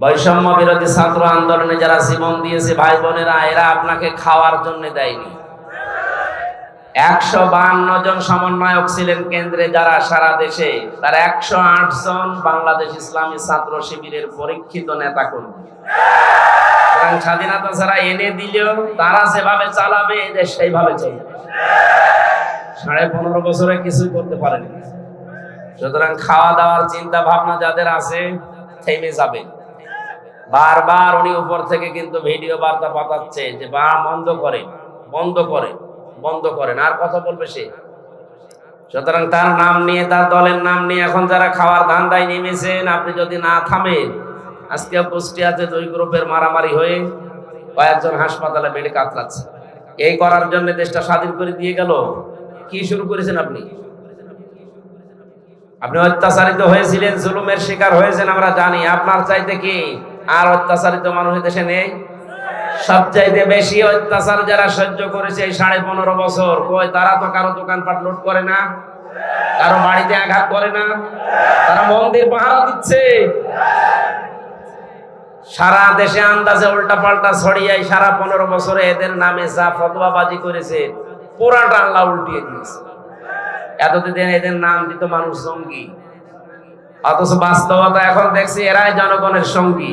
বৈষম্য বিরোধী ছাত্র আন্দোলনে যারা জীবন দিয়েছে ভাই বোনেরা এরা আপনাকে খাওয়ার জন্য দেয়নি। একশো বান্ন জন সমন্বয়ক ছিলেন কেন্দ্রে যারা সারা দেশে, তার একশো আট জন বাংলাদেশ ইসলামী ছাত্র শিবিরের পরীক্ষিত নেতা কর্মী স্বাধীনতা ছাড়া এনে দিলেও তারা যেভাবে চালাবে এদের সেইভাবে চলবে। সাড়ে পনেরো বছরে কিছুই করতে পারেনি। সুতরাং খাওয়া দাওয়ার চিন্তা ভাবনা যাদের আছে, থেমে যাবে। বারবার উনি উপর থেকে কিন্তু ভিডিও বার্তা পাঠাচ্ছে যে বা বন্ধ করে বন্ধ করে, বন্ধ করেন আর কথা বলবে সে? সুতরাং তার নাম নিয়ে, তার দলের নাম নিয়ে এখন যারা খাওয়ার ধান্দায় নেমেছেন, আপনি যদি না থামেন, আজকে কুষ্টিয়াতে দুই গ্রুপের মারামারি হয়ে কয়েকজন হাসপাতালে বেডে কাতরাচ্ছে। এই করার জন্য দেশটা স্বাধীন করে দিয়ে গেল। কি শুরু করেছেন আপনি? আপনি অত্যাচারিত হয়েছিলেন, জুলুমের শিকার হয়েছেন, আমরা জানি। আপনার চাইতে কি? আর অত্যাচারিত মানুষ দেশে নেই? সবচাইতে বেশি অত্যাচার যারা সহ্য করেছে এই সাড়ে পনেরো বছর, কই তারা তো কারও দোকানপাট লুট করে না? কারও বাড়িতে আঘাত করে না? তারা মন্দির পাহারা দিচ্ছে। সারা দেশে আন্দাজে উল্টা পাল্টা ছড়িয়াই সারা পনেরো বছরে এদের নামে যা ফতোয়াবাজি করেছে, পুরাটা আল্লাহ উল্টিয়ে দিয়েছে। এতদিন এদের নাম দিত মানুষ জঙ্গি। অথচ বাস্তবতা এখন দেখছি এরাই জনগণের সঙ্গী।